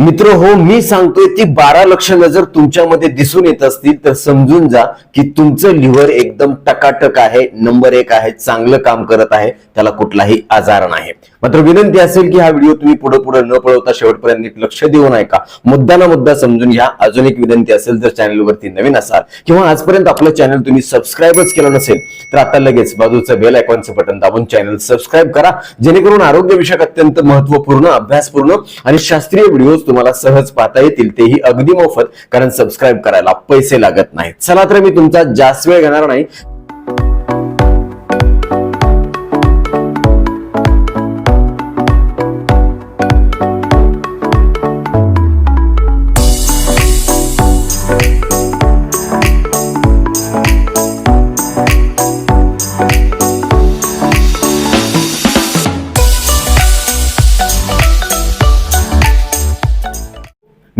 मित्र हो मी सांगतोय ती बारा लक्षणं जर तुमच्यामध्ये दिसून येत असतील तर समजून जा की तुमचं लिव्हर एकदम टकाटक आहे नंबर एक आहे चांगलं काम करत आहे त्याला कुठलाही आजार नाही. मात्र विनंती असेल की हा व्हिडिओ तुम्ही पुढे पुढे न पळवता शेवटपर्यंत नीट लक्ष देऊन ऐका मुद्दा ना मुद्दा समजून घ्या. अजून एक विनंती असेल जर चॅनलवरती नवीन असाल किंवा आजपर्यंत आपलं चॅनल तुम्ही सबस्क्राईबच केलं नसेल तर आता लगेच बाजूचं बेल आयकॉनचं बटन दाबून चॅनल सबस्क्राईब करा. जेणेकरून आरोग्यविषयक अत्यंत महत्त्वपूर्ण अभ्यासपूर्ण आणि शास्त्रीय व्हिडिओ तुम्हाला सहज पाहता येतील तेही अगदी मोफत कारण सबस्क्राईब करायला पैसे लागत नाहीत. चला तर मी तुमचा जास्त वेळ घेणार नाही.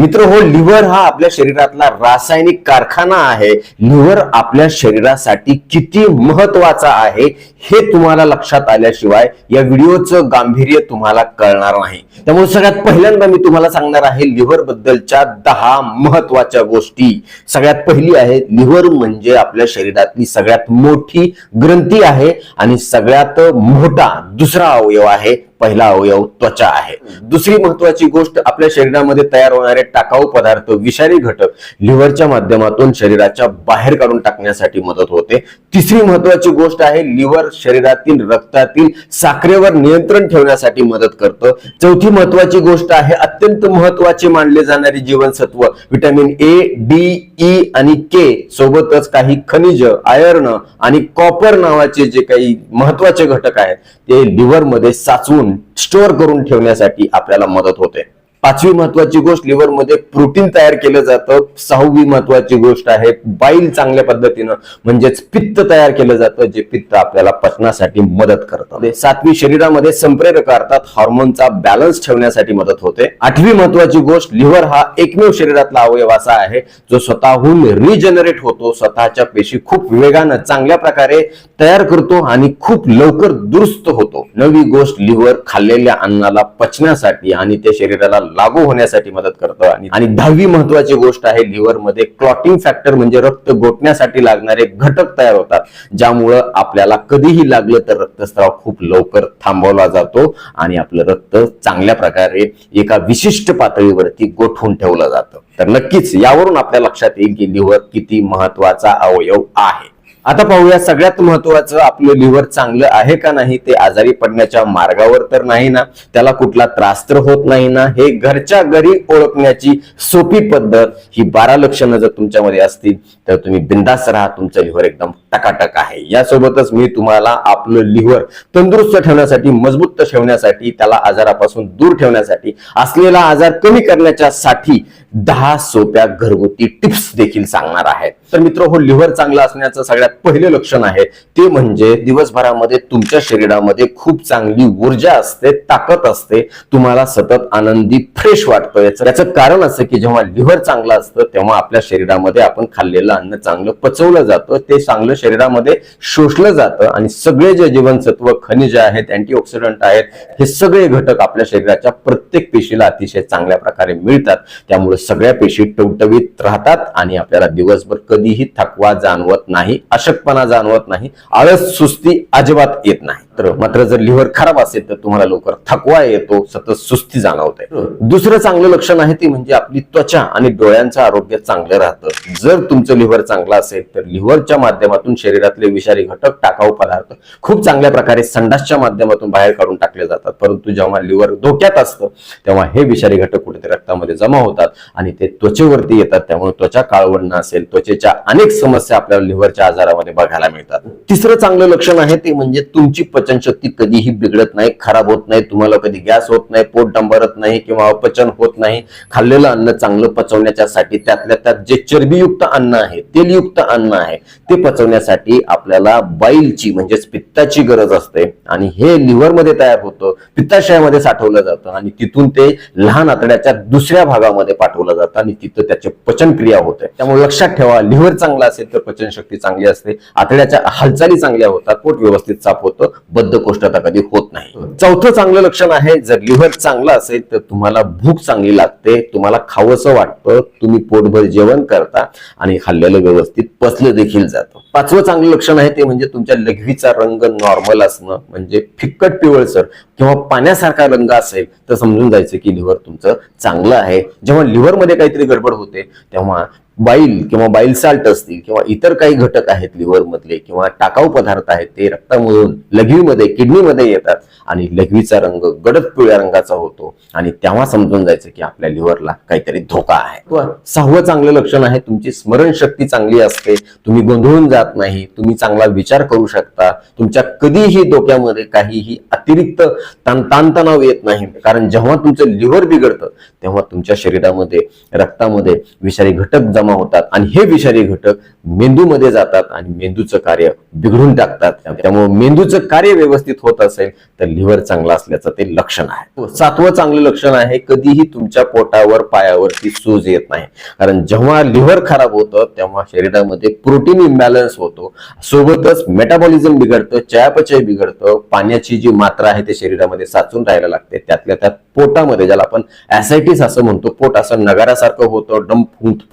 मित्र हो लिव्हर हा आपल्या शरीरातला रासायनिक कारखाना आहे. लिव्हर आपल्या शरीरासाठी किती महत्त्वाचा आहे हे तुम्हाला लक्षात आल्याशिवाय या व्हिडिओचं गांभीर्य तुम्हाला कळणार नाही. त्यामुळे सगळ्यात पहिल्यांदा मी तुम्हाला सांगणार आहे लिव्हर बद्दलच्या दहा महत्त्वाच्या गोष्टी. सगळ्यात पहिली आहे लिव्हर म्हणजे आपल्या शरीरातली सगळ्यात मोठी ग्रंथी आहे आणि सगळ्यात मोठा दुसरा अवयव आहे पहिला अवयव त्वचा आहे. दुसरी महत्वाची गोष्ट आपल्या शरीरामध्ये तयार होणारे टाकाऊ पदार्थ विषारी घटक लिव्हरच्या माध्यमातून शरीराच्या बाहेर काढून टाकण्यासाठी मदत होते. तिसरी महत्वाची गोष्ट आहे लिव्हर शरीरातील रक्तातील साखरेवर नियंत्रण ठेवण्यासाठी मदत करतं. चौथी महत्वाची गोष्ट आहे अत्यंत महत्त्वाचे मानले जाणारी जीवनसत्व विटॅमिन ए डी ई आणि के सोबतच काही खनिज आयर्न आणि कॉपर नावाचे जे काही महत्त्वाचे घटक आहेत ते लिव्हरमध्ये साचवून स्टोअर करून ठेवण्यासाठी आपल्याला मदत होते. पाचवी महत्वाची गोष्ट लिव्हरमध्ये प्रोटीन तयार केलं जातं. सहावी महत्वाची गोष्ट आहे बाईल चांगल्या पद्धतीनं म्हणजेच पित्त तयार केलं जातं जे पित्त आपल्याला पचनासाठी मदत करतं. म्हणजे सातवी शरीरामध्ये संप्रेरक अर्थात हॉर्मोनचा बॅलन्स ठेवण्यासाठी मदत होते. आठवी महत्वाची गोष्ट लिव्हर हा एकमेव शरीरातला अवयव असा आहे जो स्वतःहून रिजनरेट होतो. स्वतःच्या पेशी खूप वेगानं चांगल्या प्रकारे तयार करतो आणि खूप लवकर दुरुस्त होतो. नवी गोष्ट लिव्हर खाल्लेल्या अन्नाला पचण्यासाठी आणि ते शरीराला लागू होण्यासाठी मदत करतं. आणि आणि दहावी महत्वाची गोष्ट आहे लिव्हरमध्ये क्लॉटिंग फॅक्टर म्हणजे रक्त गोठण्यासाठी लागणारे घटक तयार होतात. ज्यामुळं आपल्याला कधीही लागलं तर रक्तस्राव खूप लवकर थांबवला जातो आणि आपलं रक्त चांगल्या प्रकारे एका विशिष्ट पातळीवरती गोठवून ठेवलं जातं. तर नक्कीच यावरून आपल्या लक्षात येईल की लिव्हर किती महत्त्वाचा अवयव आहे. आता पाहूया सगळ्यात महत्वाचं आपलं लिव्हर चांगलं आहे का नाही ते आजारी पडण्याच्या मार्गावर तर नाही ना त्याला कुठला त्रास तर होत नाही ना हे घरच्या घरी ओळखण्याची सोपी पद्धत ही बारा लक्षणं जर तुमच्यामध्ये असतील तर तुम्ही बिंदास राहा तुमचं लिव्हर एकदम टकाटक आहे. यासोबतच मी तुम्हाला आपलं लिव्हर तंदुरुस्त ठेवण्यासाठी मजबूत ठेवण्यासाठी त्याला आजारापासून दूर ठेवण्यासाठी असलेला आजार कमी करण्याच्या साठी दहा सोप्या घरगुती टिप्स देखील सांगणार आहेत. तर मित्र हो लिव्हर चांगलं असण्याचं सगळ्यात पहिले लक्षण आहे. ते म्हणजे दिवसभरामध्ये तुमच्या शरीरामध्ये खूप चांगली ऊर्जा असते ताकद असते. तुम्हाला सतत आनंदी फ्रेश वाटतं याचं याचं कारण असं की जेव्हा लिव्हर चांगलं असतं तेव्हा आपल्या शरीरामध्ये आपण खाल्लेलं अन्न चांगलं पचवलं जातं. ते चांगलं शरीरामध्ये शोषलं जातं आणि सगळे जे जीवनसत्व खनिज आहेत अँटीऑक्सिडंट आहेत हे सगळे घटक आपल्या शरीराच्या प्रत्येक पेशीला अतिशय चांगल्या प्रकारे मिळतात. त्यामुळे सगळ्या पेशी टवटवीत राहतात आणि आपल्याला दिवसभर कधीही थकवा जाणवत नाही अशक्तपणा जाणवत नाही आळस सुस्ती अजिबात येत नाही. मात्र मात्र जर लिव्हर खराब असेल तर तुम्हाला लवकर थकवा येतो सतत सुस्ती जाणवते दुसरं चांगलं लक्षण आहे ते म्हणजे आपली त्वचा आणि डोळ्यांचं आरोग्य चांगलं राहतं. जर तुमचं लिव्हर चांगलं असेल तर लिव्हरच्या माध्यमातून शरीरातले विषारी घटक टाकाऊ पदार्थ खूप चांगल्या प्रकारे संडासच्या माध्यमातून बाहेर काढून टाकले जातात. परंतु जेव्हा लिव्हर धोक्यात असतं तेव्हा हे विषारी घटक कुठेतरी रक्तामध्ये जमा होतात आणि ते त्वचेवरती येतात. त्यामुळे त्वचा काळवडणं असेल त्वचेच्या अनेक समस्या आपल्याला लिव्हरच्या आजारामध्ये बघायला मिळतात. तिसरं चांगलं लक्षण आहे ते म्हणजे तुमची पचनशक्ती कधीही बिघडत नाही खराब होत नाही तुम्हाला कधी गॅस होत नाही पोट डंबरत नाही किंवा अपचन होत नाही खाल्लेलं अन्न चांगलं पचवण्याच्यासाठी त्यातल्या त्यात जे चरबीयुक्त अन्न आहे तेलयुक्त अन्न आहे ते पचवण्यासाठी आपल्याला बाईलची म्हणजेच पित्ताची गरज असते आणि हे लिव्हरमध्ये तयार होतं पित्ताशयामध्ये साठवलं जातं आणि तिथून ते लहान आतड्याच्या दुसऱ्या भागामध्ये पाठवलं जातं आणि तिथं त्याची पचन क्रिया होते. त्यामुळे लक्षात ठेवा लिव्हर चांगला असेल तर पचनशक्ती चांगली असते आतड्याच्या हालचाली चांगल्या होतात पोट व्यवस्थित साफ होतं बद्धकोष्ठता कधी होत नाही. चौथं चांगलं लक्षण आहे जर लिव्हर चांगलं असेल तर तुम्हाला भूक चांगली लागते तुम्हाला खावंसं वाटतं तुम्ही पोटभर जेवण करता आणि खाल्लेलं व्यवस्थित पचलं देखील जातं. पाचवं चांगलं लक्षण आहे ते म्हणजे तुमच्या लघवीचा रंग नॉर्मल असणं म्हणजे फिक्कट पिवळसर किंवा पाण्यासारखा रंग असेल तर समजून जायचं की लिव्हर तुमचं चांगलं आहे. जेव्हा लिव्हरमध्ये काहीतरी गडबड होते तेव्हा बाईल किंवा बाईल साल्ट असतील किंवा इतर काही घटक आहेत लिव्हर मधले किंवा टाकाऊ पदार्थ आहेत ते रक्तामधून लघवीमध्ये किडनीमध्ये येतात आणि लघवीचा रंग गडद पिवळ्या रंगाचा होतो आणि तेव्हा समजून जायचं की आपल्या लिव्हरला काहीतरी धोका आहे. सहावं चांगलं लक्षण आहे तुमची स्मरणशक्ती चांगली असते तुम्ही गोंधळून जात नाही तुम्ही चांगला विचार करू शकता तुमच्या कधीही डोक्यामध्ये काहीही अतिरिक्त ताण ताणतणाव येत नाही. कारण जेव्हा तुमचं लिव्हर बिघडतं तेव्हा तुमच्या शरीरामध्ये रक्तामध्ये विषारी घटक जमा होतात. आणि हे विषारी घटक मेंदूमध्ये जातात आणि मेंदूचं कार्य बिघडून टाकतात. त्यामुळे मेंदूचं कार्य व्यवस्थित होत असेल तर लिव्हर चांगला असल्याचं ते लक्षण आहे. सातवं चांगलं लक्षण आहे कधीही तुमच्या पोटावर पायावरती सूज येत नाही. कारण जेव्हा लिव्हर खराब होतं तेव्हा शरीरामध्ये प्रोटीन इम्बॅलन्स होतो. सोबतच मेटाबॉलिझम बिघडतं चयापचय बिघडतं पाण्याची जी मात्रा आहे ते शरीरामध्ये साचून राहायला लागते. त्यातल्या त्यात पोटामध्ये ज्याला आपण ऍसायटीस असं म्हणतो पोट असं नगारासारखं होतं डम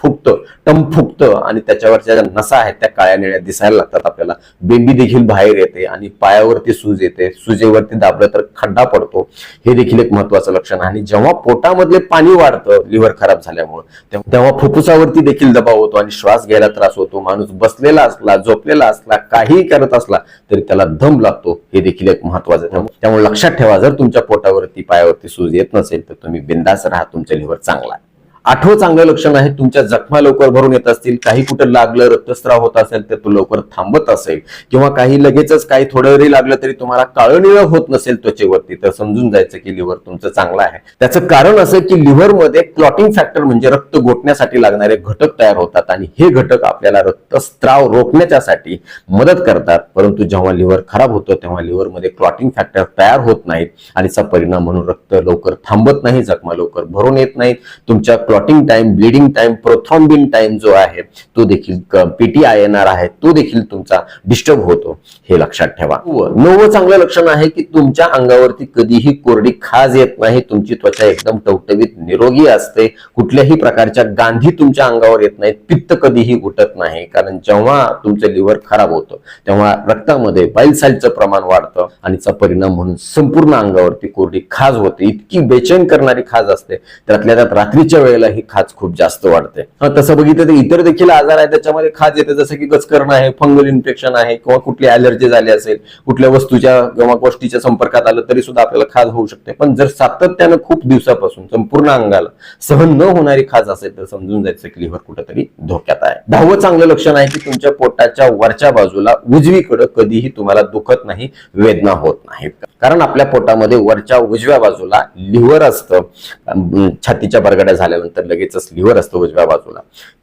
फुगतं टम फुगतं आणि त्याच्यावरच्या ज्या नसा आहेत त्या काळ्या निळ्या दिसायला लागतात. आपल्याला बेंबी देखील बाहेर येते आणि पायावरती सूज येते. सुजेवरती दाबलं तर खड्डा पडतो. हे देखील एक महत्वाचं लक्षण आहे. आणि जेव्हा पोटामधले पाणी वाढतं लिव्हर खराब झाल्यामुळे तेव्हा- फुफ्फुसावरती देखील दबाव होतो आणि श्वास घ्यायला त्रास होतो. माणूस बसलेला असला झोपलेला असला काहीही करत असला तरी त्याला दम लागतो. हे देखील एक महत्वाचं त्यामुळे- लक्षात ठेवा जर तुमच्या पोटावरती पायावरती सूज येत नसेल तर तुम्ही बिंदास राहा तुमचं लिव्हर चांगला आठवं चांगलं लक्षण आहे तुमच्या जखमा लवकर भरून येत असतील काही कुठं लागलं रक्तस्राव होत असेल तर तो लवकर थांबत असेल. किंवा काही लगेचच काही थोडं जरी लागलं तरी तुम्हाला काळं निळं होत नसेल त्वचेवरती तर समजून जायचं की लिव्हर तुमचं चांगलं आहे. त्याचं कारण असं की लिव्हरमध्ये क्लॉटिंग फॅक्टर म्हणजे रक्त गोठण्यासाठी लागणारे घटक तयार होतात आणि हे घटक आपल्याला रक्तस्त्राव रोखण्याच्यासाठी मदत करतात. परंतु जेव्हा लिव्हर खराब होतं तेव्हा लिव्हरमध्ये क्लॉटिंग फॅक्टर तयार होत नाहीत आणि परिणाम म्हणून रक्त लवकर थांबत नाही जखमा लवकर भरून येत नाहीत. तुमच्या clotting time bleeding time prothrombin time जो आहे तो देखील पीटी आय एन आर आहे तो देखील तुमचा डिस्टर्ब होतो. हे लक्षात ठेवा. व चांगलं लक्षण आहे की तुमच्या अंगावरती कधीही कोरडी खाज येत नाही तुमची त्वचा एकदम टवटवीत निरोगी असते कुठल्याही प्रकारच्या गांधी तुमच्या अंगावर येत नाहीत पित्त कधीही उठत नाही कारण जेव्हा तुमचं लिव्हर खराब होतं तेव्हा रक्तामध्ये बाईलसाईडचं प्रमाण वाढतं आणि परिणाम म्हणून संपूर्ण अंगावरती कोरडी खाज होते. इतकी बेचैन करणारी खाज असते त्यातल्या त्यात रात्रीच्या वेळेला ही खाज खूप जास्त वाढते. तसं बघितलं तर इतर देखील आजार आहे त्याच्यामध्ये खाज येते जसं की गचकरण आहे फंगल इन्फेक्शन आहे किंवा कुठली अलर्जी झाली असेल कुठल्या वस्तूच्या किंवा गोष्टीच्या संपर्कात आलं तरी सुद्धा आपल्याला खाज होऊ शकते. पण जर सातत्यानं खूप दिवसापासून संपूर्ण अंगाला सहन न होणारी खाज असेल तर समजून जायचं की लिव्हर कुठेतरी धोक्यात आहे. दहावं चांगलं लक्षण आहे की तुमच्या पोटाच्या वरच्या बाजूला उजवीकडे कधीही तुम्हाला दुखत नाही वेदना होत नाही कारण आपल्या पोटामध्ये वरच्या उजव्या बाजूला लिव्हर असतं छातीच्या बरगड्या त्यानंतर लगेचच लिव्हर असतो उजव्या बाजूला.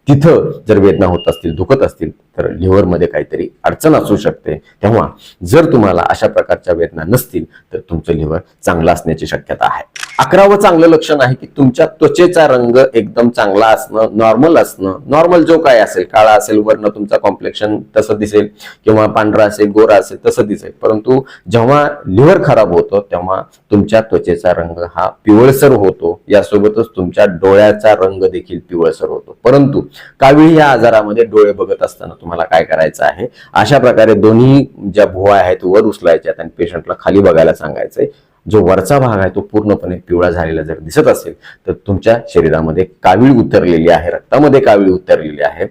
तिथं जर वेदना होत असतील दुखत असतील तर लिव्हरमध्ये काहीतरी अडचण असू शकते. तेव्हा जर तुम्हाला अशा प्रकारच्या वेदना नसतील तर तुमचं लिव्हर चांगलं असण्याची शक्यता आहे. अकरावं चांगलं लक्षण आहे की तुमच्या त्वचेचा रंग एकदम चांगला असणं नॉर्मल असणं. नॉर्मल जो काय असेल काळा असेल वर्ण तुमचा कॉम्प्लेक्शन तसं दिसेल किंवा पांढरा असेल गोरा असेल तसं दिसेल. परंतु जेव्हा लिव्हर खराब होतं तेव्हा तुमच्या त्वचेचा रंग हा पिवळसर होतो. यासोबतच तुमच्या डोळ्याचा रंग देखील पिवळसर होतो. परंतु कावीळ या आजारामध्ये डोळे बघत असताना तुम्हाला काय करायचं आहे? अशा प्रकारे दोन्ही ज्या भुवा आहेत वर उचलायच्या आणि पेशंटला खाली बघायला सांगायचंय. जो वरचा भाग आहे तो पूर्णपणे पिवळा झालेला जर दिसत असेल तर तुमच्या शरीरामध्ये कावीळ उतरलेली आहे रक्तामध्ये कावीळ उतरलेली आहे.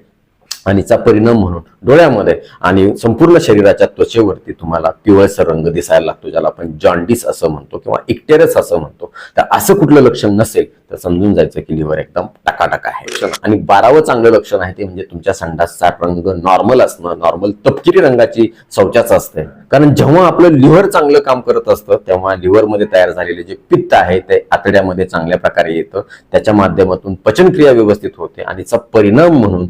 आणि चा परिणाम म्हणून डोळ्यामध्ये आणि संपूर्ण शरीराच्या त्वचेवरती तुम्हाला पिवळसर रंग दिसायला लागतो ज्याला आपण जॉन्डिस असं म्हणतो किंवा इक्टेरस असं म्हणतो. तर असं कुठलं लक्षण नसेल तर समजून जायचं की लिव्हर एकदम टकाटक आहे. आणि बारावं चांगलं लक्षण आहे ते म्हणजे तुमच्या संडासचा रंग नॉर्मल असणं नॉर्मल तपकिरी रंगाची शौचाच असते. कारण जेव्हा आपलं लिव्हर चांगलं काम करत असतं तेव्हा लिव्हरमध्ये तयार झालेले जे पित्त आहे ते आतड्यामध्ये चांगल्या प्रकारे येतं. त्याच्या माध्यमातून पचनक्रिया व्यवस्थित होते आणि परिणाम म्हणून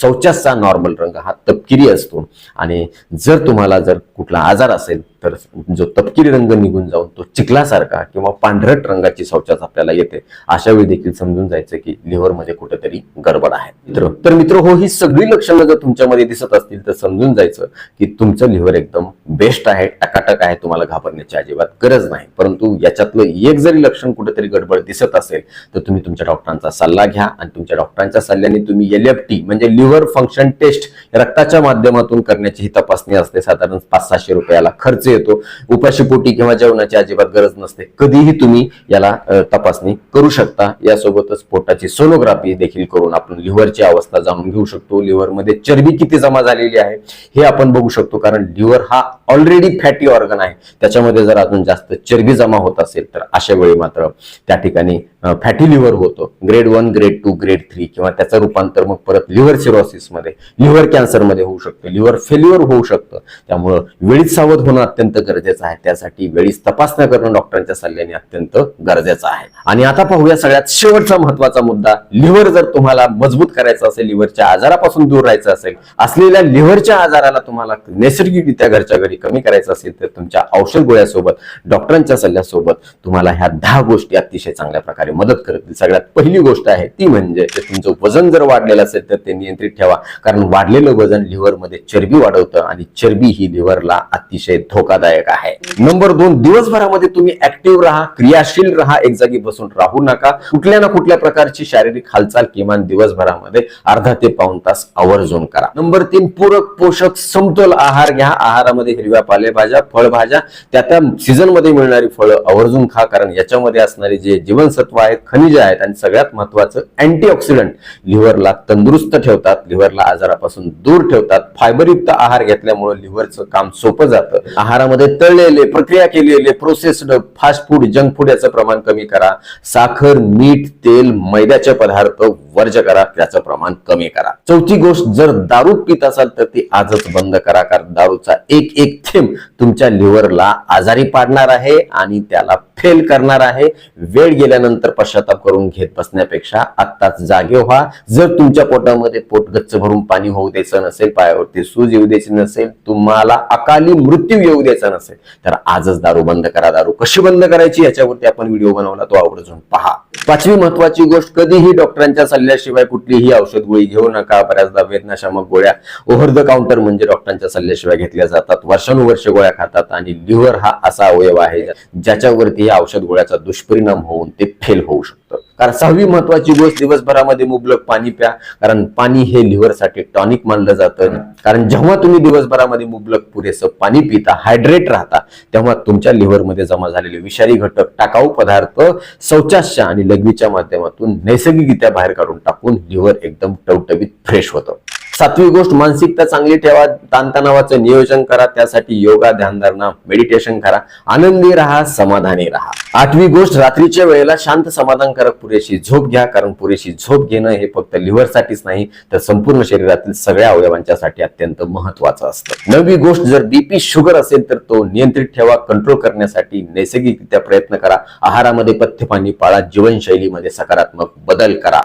शौचाचा नॉर्मल रंग हा तपकिरी असतो. आणि जर तुम्हाला जर कुठला आजार असेल तर जो तपकिरी रंग निघून जाऊन तो चिखलासारखा किंवा पांढरट रंगाची शौचाच आपल्याला येते अशा वेळी देखील समजून जायचं की लिव्हरमध्ये कुठेतरी गडबड आहे. मित्र तर मित्र हो ही सगळी लक्षणं जर तुमच्यामध्ये दिसत असतील तर समजून जायचं की तुमचं लिव्हर एकदम बेस्ट आहे टकाटक आहे तुम्हाला घाबरण्याची अजिबात गरज नाही. परंतु याच्यातलं एक जरी लक्षण कुठेतरी गडबड दिसत असेल तर तुम्ही तुमच्या डॉक्टरांचा सल्ला घ्या आणि तुमच्या डॉक्टरांच्या सल्ल्याने तुम्ही एल एफ टी म्हणजे लिव्हर फंक्शन टेस्ट रक्ताच्या माध्यमातून करण्याची ही तपासणी असते. साधारण पाच सहाशे रुपयाला खर्च येतो. उपाशीपोटी किंवा जेवणाची अजिबात गरज नसते. कधीही तुम्ही याला तपासणी करू शकता. यासोबतच पोटाची सोनोग्राफी देखील करून आपण लिव्हरची अवस्था जाणून घेऊ शकतो. लिव्हरमध्ये चरबी किती जमा झालेली आहे हे आपण बघू शकतो. कारण लिव्हर हा ऑलरेडी फॅटी ऑर्गन आहे. त्याच्यामध्ये जर अजून जास्त चरबी जमा होत असेल तर अशा वेळी मात्र त्या ठिकाणी फॅटी लिव्हर होतो. Grade one grade two grade three किंवा त्याचं रूपांतर मग परत लिव्हर सिरोसिसमध्ये लिव्हर कॅन्सरमध्ये होऊ शकतं. लिव्हर फेल्युअर होऊ शकतं. त्यामुळं वेळीच सावध होणं अत्यंत गरजेचं आहे. त्यासाठी वेळीच तपासण्या करणं डॉक्टरांच्या सल्ल्याने अत्यंत गरजेचं आहे. आणि आता पाहूया सगळ्यात शेवटचा महत्त्वाचा मुद्दा. लिव्हर जर तुम्हाला मजबूत करायचं असेल लिव्हरच्या आजारापासून दूर राहायचं असेल असलेल्या लिव्हरच्या आजाराला तुम्हाला नैसर्गिकरित्या घरच्या घरी कमी करायचं असेल तर तुमच्या औषध गोळ्यासोबत डॉक्टरांच्या सल्ल्यासोबत तुम्हाला ह्या दहा गोष्टी अतिशय चांगल्या प्रकारे मदत करतील सगळ्यात पहिली गोष्ट आहे ती म्हणजे तुमचं वजन जर वाढलेलं असेल तर ते नियंत्रित ठेवा. कारण वाढलेलं वजन लिव्हरमध्ये चरबी वाढवतं आणि चरबी ही लिव्हरला अतिशय धोकादायक आहे. नंबर दोन दिवसभरामध्ये तुम्ही ऍक्टिव्ह राहा क्रियाशील राहा एक जागी बसून राहू नका. कुठल्या ना कुठल्या प्रकारची शारीरिक हालचाल किमान दिवसभरामध्ये अर्धा ते पाऊन तास आवर्जून करा. नंबर तीन पूरक पोषक समतोल आहार घ्या. आहारामध्ये हिरव्या पालेभाज्या फळभाज्या त्या त्या सीझनमध्ये मिळणारी फळं आवर्जून खा. कारण याच्यामध्ये असणारे जे जीवनसत्व आहेत खनिज आहेत आणि सगळ्यात महत्वाचं अँटीऑक्सिडंट. लिव्हरला तंदुरुस्त ठेवतात लिव्हरला आजारापासून दूर ठेवतात. फायबरयुक्त आहार घेतल्यामुळे लिव्हरचं काम सोपं जातं. आहारामध्ये तळलेले प्रक्रिया केलेले processed fast food junk food याचं प्रमाण कमी करा. साखर मीठ तेल मैद्याचे पदार्थ वर्ज करा त्याचं प्रमाण कमी करा. चौथी गोष्ट जर दारू पित असाल तर ती आजच बंद करा कारण दारूचा एक एक थेंब तुमच्या लिव्हरला आजारी पाडणार आहे आणि त्याला फेल करणार आहे. वेळ गेल्यानंतर पश्चाताप करून घेत बसण्यापेक्षा आत्ताच जागे व्हा. जर तुमच्या पोटामध्ये पोट गच्च भरून पाणी होऊ द्यायचं नसेल पायावरती सूज येऊ द्यायची नसेल तुम्हाला अकाली मृत्यू येऊ द्यायचा नसेल तर आजच दारू बंद करा. दारू कशी बंद करायची याच्यावरती आपण व्हिडिओ बनवला तो आवर्जून पहा. पाचवी महत्वाची गोष्ट कधीही डॉक्टरांच्या सल्ल्याशिवाय कुठलीही औषध गोळी घेऊ नका. बऱ्याचदा वेदनाशामक गोळ्या ओव्हर द काउंटर म्हणजे डॉक्टरांच्या सल्ल्याशिवाय घेतल्या जातात. वर्षानुवर्ष गोळ्या खातात आणि लिव्हर हा असा अवयव आहे ज्याच्यावरती या औषध गोळ्याचा दुष्परिणाम होऊन ते फेल होऊ शकतं. कारण सहावी महत्वाची गोष्ट दिवसभरामध्ये मुबलक पाणी प्या. कारण पाणी हे लिव्हरसाठी टॉनिक मानलं जातं. कारण जेव्हा तुम्ही दिवसभरामध्ये मुबलक पुरेसं पाणी पिता हायड्रेट राहता तेव्हा तुमच्या लिव्हरमध्ये जमा झालेले विषारी घटक टाकाऊ पदार्थ शौचाच्या आणि लघवीच्या माध्यमातून नैसर्गिकरित्या बाहेर काढून टाकून लिव्हर एकदम टवटवीत फ्रेश होतं. सातवी गोष्ट मानसिकता चांगली ठेवा ताणतणावाचं नियोजन करा त्यासाठी योगा ध्यानधारणा मेडिटेशन करा आनंदी राहा समाधानी राहा. आठवी गोष्ट रात्रीच्या वेळेला शांत समाधानकारक पुरेशी झोप घ्या कारण पुरेशी झोप घेणं हे फक्त लिव्हरसाठीच नाही तर संपूर्ण शरीरातील सगळ्या अवयवांच्यासाठी अत्यंत महत्वाचं असतं. नववी गोष्ट जर बीपी शुगर असेल तर तो नियंत्रित ठेवा कंट्रोल करण्यासाठी नैसर्गिकरित्या प्रयत्न करा आहारामध्ये पथ्यपाणी पाळा जीवनशैलीमध्ये सकारात्मक बदल करा.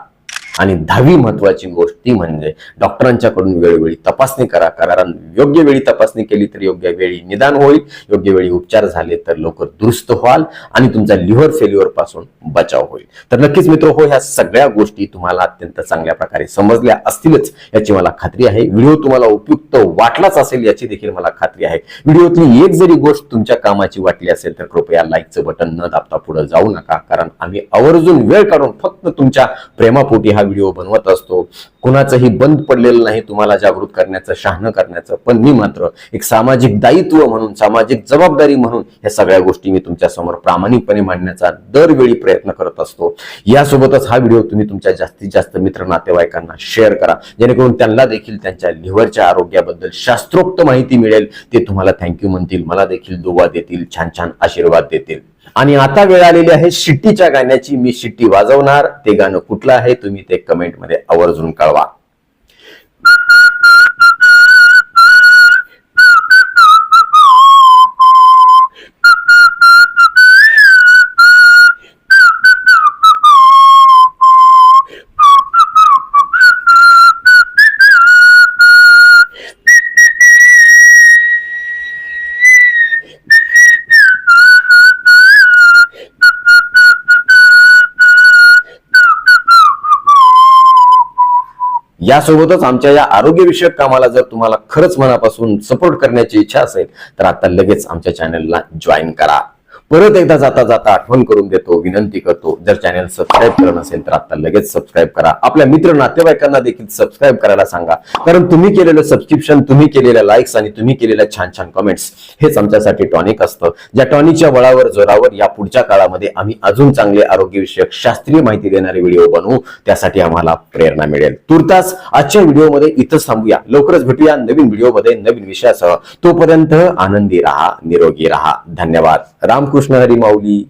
आणि दहावी महत्वाची गोष्ट ती म्हणजे डॉक्टरांच्याकडून वेळोवेळी तपासणी करा कारण योग्य वेळी तपासणी केली तर योग्य वेळी निदान होईल योग्य वेळी उपचार झाले तर लवकर दुरुस्त व्हाल आणि तुमचा लिव्हर फेल्युअरपासून बचाव होईल. तर नक्कीच मित्र हो ह्या सगळ्या गोष्टी तुम्हाला अत्यंत चांगल्या प्रकारे समजल्या असतीलच याची मला खात्री आहे. व्हिडिओ तुम्हाला उपयुक्त वाटलाच असेल याची देखील मला खात्री आहे. व्हिडिओतली एक जरी गोष्ट तुमच्या कामाची वाटली असेल तर कृपया लाईकचं बटन न दाबता पुढे जाऊ नका कारण आम्ही आवर्जून वेळ काढून फक्त तुमच्या प्रेमापोटी हा व्हिडिओ बनवत असतो कुणाचंही बंद पडलेलं नाही तुम्हाला जागृत करण्याचं शहाणं करण्याचं. पण मी मात्र एक सामाजिक दायित्व म्हणून सामाजिक जबाबदारी म्हणून या सगळ्या गोष्टी मी तुमच्यासमोर प्रामाणिकपणे मांडण्याचा दरवेळी प्रयत्न करत असतो. यासोबतच हा व्हिडिओ तुम्ही तुमच्या जास्तीत जास्त मित्र नातेवाईकांना शेअर करा. जेणेकरून त्यांना देखील त्यांच्या लिव्हरच्या आरोग्याबद्दल शास्त्रोक्त माहिती मिळेल. ते तुम्हाला थँक्यू म्हणतील मला देखील दुवा देतील छान छान आशीर्वाद देतील. आणि आता वेळ आलेली आहे शिट्टीच्या गाण्याची. मी शिट्टी वाजवणार. ते गाणं कुठलं आहे? तुम्ही ते कमेंटमध्ये आवर्जून काढा यासोबतच आमच्या या आरोग्यविषयक कामाला जर तुम्हाला खरंच मनापासून सपोर्ट करण्याची इच्छा असेल तर आता लगेच आमच्या चॅनलला जॉईन करा. परत एकदा जाता जाता आठवण करून देतो विनंती करतो. जर चॅनल सबस्क्राईब केलं नसेल तर आता लगेच सबस्क्राईब करा. आपल्या मित्र नातेवाईकांना देखील सबस्क्राईब करायला सांगा. कारण तुम्ही केलेलं सबस्क्रिप्शन तुम्ही केलेल्या लाईक्स आणि तुम्ही केलेल्या छान छान कमेंट्स हेच आमच्यासाठी टॉनिक असतं. ज्या टॉनिकच्या बळावर जोरावर या पुढच्या काळामध्ये आम्ही अजून चांगले आरोग्यविषयक शास्त्रीय माहिती देणारे व्हिडिओ बनवू त्यासाठी आम्हाला प्रेरणा मिळेल. तुर्तास आजच्या व्हिडिओमध्ये इथंच थांबूया. लवकरच भेटूया नवीन व्हिडिओमध्ये नवीन विषयासह. तोपर्यंत आनंदी राहा निरोगी राहा. धन्यवाद. रामकृष्ण. हरी माऊली